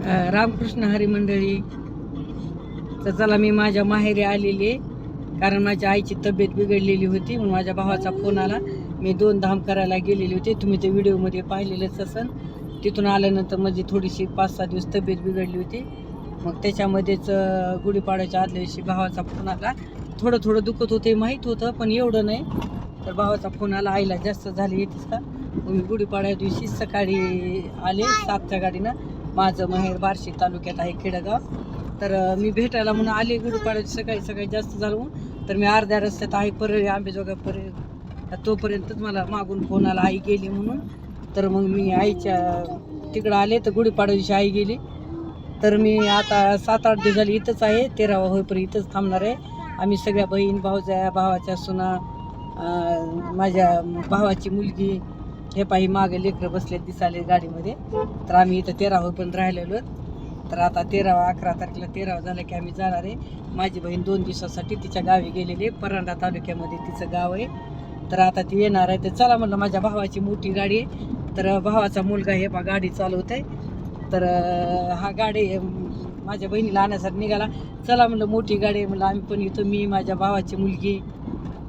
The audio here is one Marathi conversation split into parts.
रामकृष्ण हरी मंडळी तर चला मी माझ्या माहेरी आलेली आहे. कारण माझ्या आईची तब्येत बिघडलेली होती म्हणून माझ्या भावाचा फोन आला. मी दोन धाम करायला गेलेली होती. तुम्ही ते व्हिडिओमध्ये पाहिलेलंच असन. तिथून आल्यानंतर माझी थोडीशी पाच सहा दिवस तब्येत बिघडली होती. मग त्याच्यामध्येच गुढीपाड्याच्या आदल्या दिवशी भावाचा फोन आला. थोडं थोडं दुखत होते माहीत होतं पण एवढं नाही. तर भावाचा फोन आला आईला जास्त झाली येतेच का? मग मी गुढीपाड्या दिवशी सकाळी आले सातच्या गाडीनं. माझं माहेर बार्शी तालुक्यात आहे खेडगाव. तर मी भेटायला म्हणून आले गुढीपाड्याची सकाळी सकाळी जास्त झालं म्हणून. तर मी अर्ध्या रस्त्यात आहे परळी आंबेजोगाईपर्यंत तोपर्यंतच मला मागून फोन आला आई गेली म्हणून. तर मग मी आईच्या तिकडं आले तर गुढीपाड्या दिवशी आई गेली. तर मी आता सात आठ दिवस झाली इथंच आहे तेरावा होईपर्यंत इथंच थांबणार आहे. आम्ही सगळ्या बहीण भाऊजा भावाच्या सुना माझ्या भावाची मुलगी हे पाही मागे लेकरं बसले दिसाले गाडीमध्ये. तर आम्ही इथं तेरावं पण राहिलेलो तर आता तेरावा अकरा तारखेला तेरावा झाला की आम्ही जाणार आहे. माझी बहीण दोन दिवसासाठी तिच्या गावी गेलेली आहे परांडा तालुक्यामध्ये तिचं गाव आहे. तर आता ती येणार आहे. तर चला म्हणलं माझ्या भावाची मोठी गाडी आहे. तर भावाचा मुलगा हे बा गाडी चालवत आहे तर हा गाडी माझ्या बहिणीला आणण्यासाठी निघाला. चला म्हणलं मोठी गाडी आहे. म्हणलं आम्ही पण येतो मी माझ्या भावाची मुलगी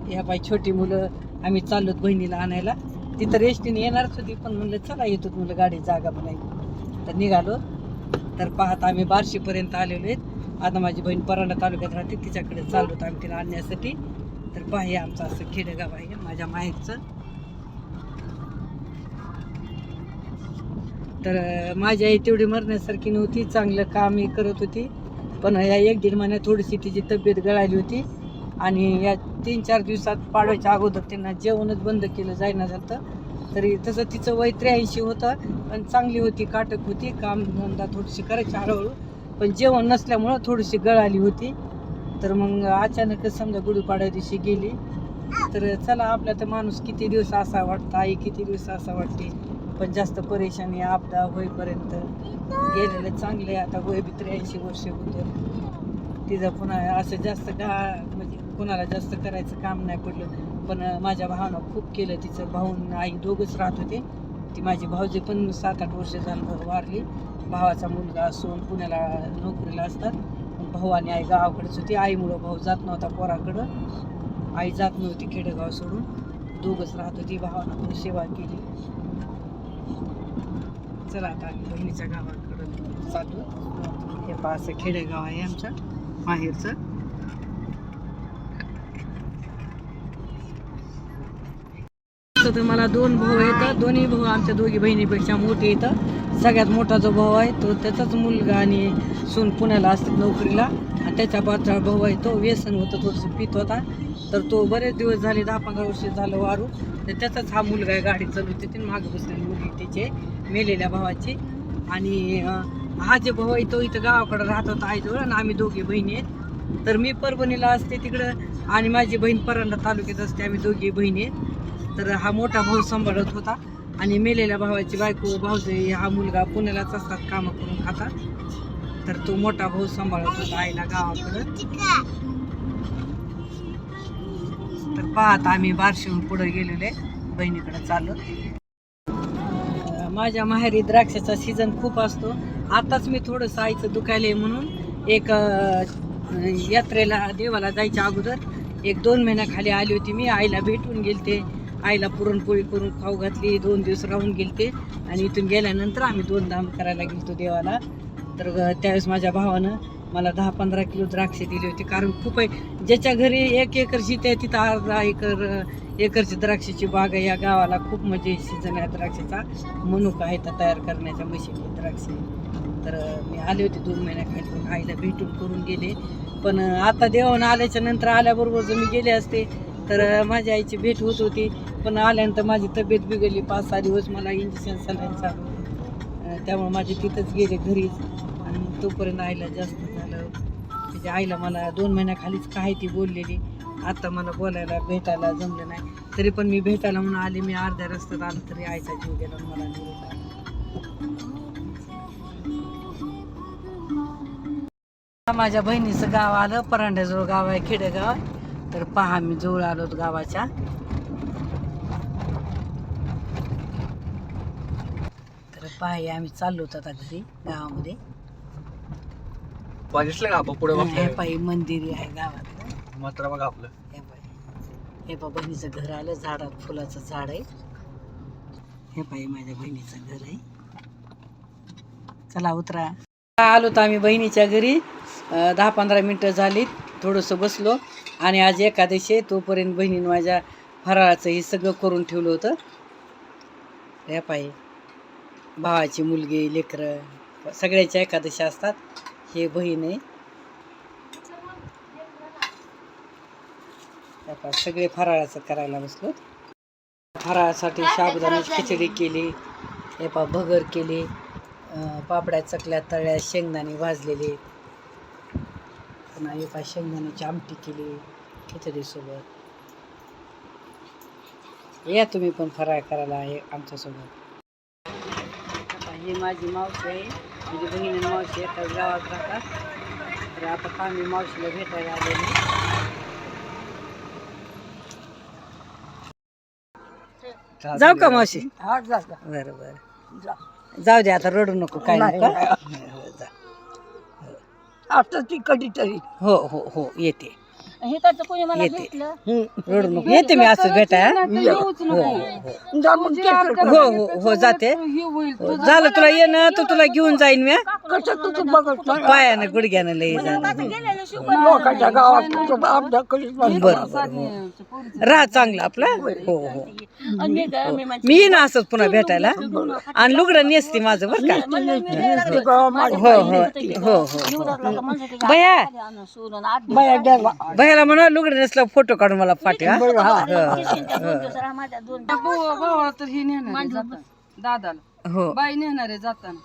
ह्या बाई छोटी मुलं आम्ही चाललोत बहिणीला आणायला. तिथं रेस्टीने येणारच होती पण म्हणलं चला येतो म्हणलं गाडी जागा बनाई तर निघालो. तर पाहत आम्ही बार्शीपर्यंत आलेलो आहेत. आता माझी बहीण परांडा तालुक्यात राहते तिच्याकडे चाललो आम्ही तिला आणण्यासाठी. तर पाहि आमचं असं खेडेगाव आहे माझ्या माहेरचं. तर माझी आई तेवढी मरण्यासारखी नव्हती चांगलं कामही करत होती. पण या एक दीड महिन्यात थोडीशी तिची तब्येत गळाली होती. आणि या तीन चार दिवसात पाडव्याच्या अगोदर त्यांना जेवणच बंद केलं जायना झालं तरी तसं तिचं वय त्र्याऐंशी होतं पण चांगली होती काटक होती काम धंदा थोडीशी करायची हळूहळू. पण जेवण नसल्यामुळं थोडीशी गळाली होती. तर मग अचानकच समजा गुढीपाड्या दिवशी गेली. तर चला आपला तर माणूस किती दिवस असा वाटतं आई किती दिवस असा वाटते. पण जास्त परेशानी आपदा होईपर्यंत गेलेलं चांगलं आहे आता वय बी त्र्याऐंशी वर्ष होतं. तिचं पुन्हा असं जास्त गा कुणाला जास्त करायचं काम नाही पडलं पण माझ्या भावानं खूप केलं. तिचं भाऊन आई दोघंच राहत होते. ती माझी भाऊजी पण सात आठ वर्ष झालं वारली. भावाचा मुलगा असून पुण्याला नोकरीला असतात. भाऊ आणि आई गावाकडेच होती. आईमुळं भाऊ जात नव्हता पोराकडं. आई जात नव्हती खेडेगाव सोडून. दोघंच राहत होती. भावानं पण सेवा केली. चला आता आम्ही बहिणीच्या गावाकडं चालू. हे पहा असं खेडेगाव आहे आमचं. माहेरचं तसं तर मला दोन भाऊ येतात. दोन्ही भाऊ आमच्या दोघी बहिणीपेक्षा मोठे येतं सगळ्यात मोठा जो भाऊ आहे तो त्याचाच मुलगा आणि सून पुण्याला असतात नोकरीला. आणि त्याच्या बाचा भाऊ आहे तो व्यसन होतं तो पित होता. तर तो बरेच दिवस झाले दहा पंधरा वर्ष झालं वारू तर त्याचाच हा मुलगा आहे गाडी चालवते ती मागे बसलेली मुलगी त्याचे मेलेल्या भावाची. आणि हा जे भाऊ आहे तो इथं गावाकडे राहत होता आईजवळ आणि आम्ही दोघी बहिणी आहेत. तर मी परभणीला असते तिकडं. आणि माझी बहीण परांडा तालुक्यात असते. आम्ही दोघी बहिणी आहेत. तर हा मोठा भाऊ सांभाळत होता. आणि मेलेल्या भावाची बायको भाऊजे हा मुलगा पुण्यालाच असतात कामं करून खातात तर तो मोठा भाऊ सांभाळत होता आईला गावाकडं. तर पाहत आम्ही बारशीहून पुढे गेलेले बहिणीकडे चाललो माझ्या माहेरी द्राक्षाचा सीझन खूप असतो. आताच मी थोडंसं आईचं दुखायलंय म्हणून एक यात्रेला देवाला जायच्या अगोदर एक दोन महिन्याखाली आली होती मी. आईला भेटून गेलते. आईला पुरणपोळी करून खाऊ घातली दोन दिवस राहून गेलते. आणि इथून गेल्यानंतर आम्ही दोन धाम करायला गेलतो देवाला. तर त्यावेळेस माझ्या भावानं मला दहा पंधरा किलो द्राक्षे दिली होती. कारण खूप आहे ज्याच्या घरी एक एकर त्या आहे तिथं अर्धा एकर एकरची द्राक्षाची बाग आहे. या गावाला खूप म्हणजे सीझन आहे द्राक्षाचा. मनुका आहे त्या तयार करण्याच्या मशीन द्राक्षे. तर मी आले होते दोन महिन्याखाली. पण आईला भेटून करून गेले. पण आता देवानं आल्याच्यानंतर आल्याबरोबर जर मी गेले असते तर माझ्या आईची भेट होत होती पण आल्यानंतर माझी तब्येत बिघडली. पाच सहा दिवस मला इंजेक्शन सलाईन चालू त्यामुळे माझे तिथंच गेले घरीच. आणि तोपर्यंत आईला जास्त झालं त्याच्या म्हणजे आईला मला दोन महिन्याखालीच काय ती बोललेली. आता मला बोलायला भेटायला जमलं नाही. तरी पण मी भेटायला म्हणून आले. मी अर्ध्या रस्त्यात आलो तरी आईचा जीव गेला मला माझ्या बहिणीचं गाव आलं. परांड्याजवळ गाव आहे खेडेगाव. तर पहा मी जवळ आलो गावाच्या. तर पहा हे आम्ही चाललो होतो आता घरी गावामध्ये. दिसलं का आपण पुढे हे पायी मंदिर आहे गावात. मात्र बघा आपलं. हे पायी हे पा बहिणीचं घर आलं झाडात फुलाचं झाड आहे. हे पायी माझ्या बहिणीचं घर आहे. चला उतरा. आलो तर आम्ही बहिणीच्या घरी. दहा पंधरा मिनटं झाली थोडंसं बसलो आणि आज एकादशी तोपर्यंत बहिणीनं माझ्या फराळाचं हे सगळं करून ठेवलं होतं. या पायी भावाची मुलगी लेकरं सगळ्याच्या एकादशी असतात. हे बहीण आहे. सगळे फराळाचं करायला बसलो. फराळासाठी साबुदाण्याची खिचडी केली. हे पा भगर केली. पापड्या चकल्या तळ्या शेंगदाणे भाजलेले. पुन्हा हे पा शेंगदाण्याची आमटी केली खिचडीसोबत या तुम्ही पण फराळ करायला आहे आमच्यासोबत. आता ही माझी मावशी आहे. म्हणजे बहीण मावशी एकाच गावात राहतात. तर आता आम्ही मावशीला भेटायला आलेली जाऊ का मावशी? बरं बरं. जाऊ दे आता रडू नको काय नको हो, ती कधीतरी. हो हो हो येते. हे त्याचं कोणी मला येते. भेटलं? रडू नको. येते मी असं भेटाय हो. हो जा मग तिकडं. हो हो हो जाते. हो, झालं तुला येणं तर तुला घेऊन जाईन मी. कसं तुझं बघत नाही पायानं गुडघ्यानं लई जाणं लोकांच्या गावात? तुझं आपल्या कधीच बरं बरं हो. राहा चांगलं आपलं. हो हो आणि मी येईन असंच पुन्हा भेटायला? आणि लुगडं नेसते माझं बरं का? ते गाव माझ्या हो हो हो हो बया आणून सोडून आठ दिवस बाया. भयाला म्हणा लुगडं नेसलं फोटो काढून मला पाठवा. हा. हो, तर ही नेणार दादाला. हो. बाई नेणार आहे जाताना?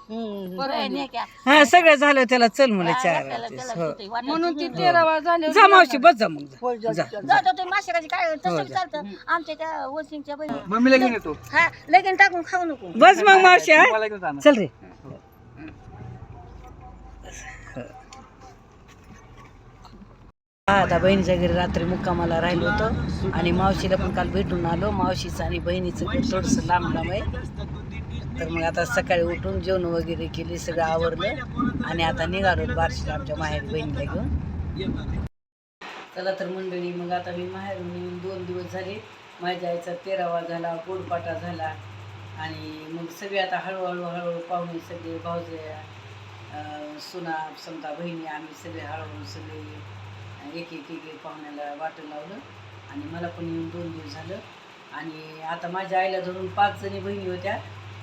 हा सगळं झालं त्याला चल म्हणलं चार हो. म्हणून ती तेरावा झाले जा मावशी बस जा मग मम्मीला घेऊन येतो हा लगीन टाकून खाऊ नको. बस मग मावशी हा? मला चल रे. हा. आता बहिणीच्या घरी रात्री मुक्कामाला राहिलो होतो आणि मावशीला पण काल भेटून आलो. मावशीचं आणि बहिणीचं घर थोडंसं लांब लांब आहे. तर मग आता सकाळी उठून जेवण वगैरे केली सगळं आवरलं आणि आता निघालो बारशीला आमच्या माहेर बहिणीला घेऊन. चला तर मंडळी मग आता मी माहेरून येऊन दोन दिवस झाले. माझ्या आईचा तेरावा झाला गोडपाटा झाला आणि मग सगळे आता हळूहळू हळूहळू पाहुणे सगळे भाऊजे सुना समजा बहिणी आम्ही सगळे हळूहळू सगळे एक एक एक एक पाहुण्याला वाटं लावलं आणि मला पण येऊन दोन दिवस झालं. आणि आता माझ्या आईला धरून पाच जणी बहिणी होत्या.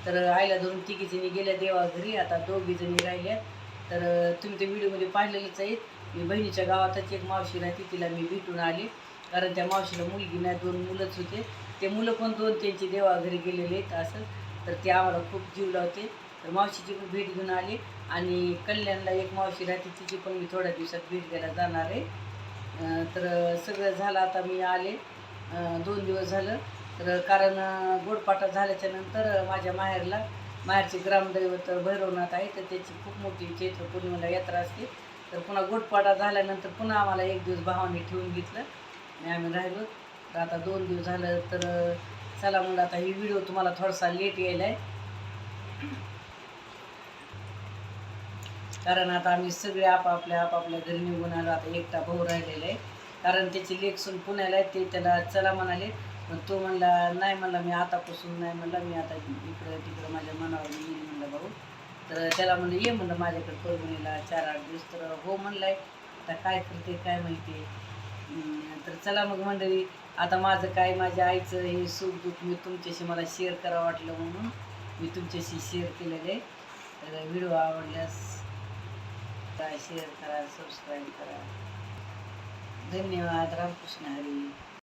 तर आईला धरून तिघी जणी गेल्या देवा घरी. आता दोघी जणी राहिल्या. तर तुम्ही ते व्हिडिओमध्ये पाहिलेलंच आहेत मी बहिणीच्या गावातच एक मावशी राहते. तिला मी भेटून आले. कारण त्या मावशीला मुलगी नाही दोन मुलंच होते. ते मुलं पण दोन त्यांची देवाघरी गेलेले आहेत असं. तर ते आम्हाला खूप जीव लावते. तर मावशीची पण भेट घेऊन आली. आणि कल्याणला एक मावशी राहते. तिची पण मी थोड्या दिवसात भेट घ्यायला जाणार आहे. तर सगळं झालं आता मी आले. दोन दिवस झालं. तर कारण गोडपाटा झाल्याच्यानंतर माझ्या माहेरला माहेरचे ग्रामदैवत भैरवनाथ आहे तर त्याची खूप मोठी चैत्र पूर्णिमेला यात्रा असते. तर पुन्हा गोडपाटा झाल्यानंतर पुन्हा आम्हाला एक दिवस भावाने ठेवून घेतलं. आणि आम्ही राहिलो. तर आता दोन दिवस झालं तर चला म्हणलं आता ही व्हिडिओ तुम्हाला थोडासा लेट यायला आहे कारण आता आम्ही सगळे आपापल्या आपापल्या घरी निघून आलो आता एकटा भाऊ राहिलेला आहे. कारण त्याची लेखसून पुण्याला आहे ते त्याला चला म्हणाले. पण तो म्हणला नाही म्हणला मी आतापासून नाही म्हणला मी आता इकडं तिकडं माझ्या मनावर येईल म्हणलं भाऊ. तर त्याला म्हणलं ये म्हणलं माझ्याकडे परभणीला चार आठ दिवस. तर हो म्हणलाय आता काय करते काय माहिती? तर चला मग मंडळी आता माझं काय माझ्या आईचं हे सुख दुःख मी तुमच्याशी मला शेअर करावं वाटलं म्हणून मी तुमच्याशी शेअर केलेलं आहे. तर व्हिडिओ आवडल्यास शेअर करा सबस्क्राईब करा. धन्यवाद रामकृष्ण हरी.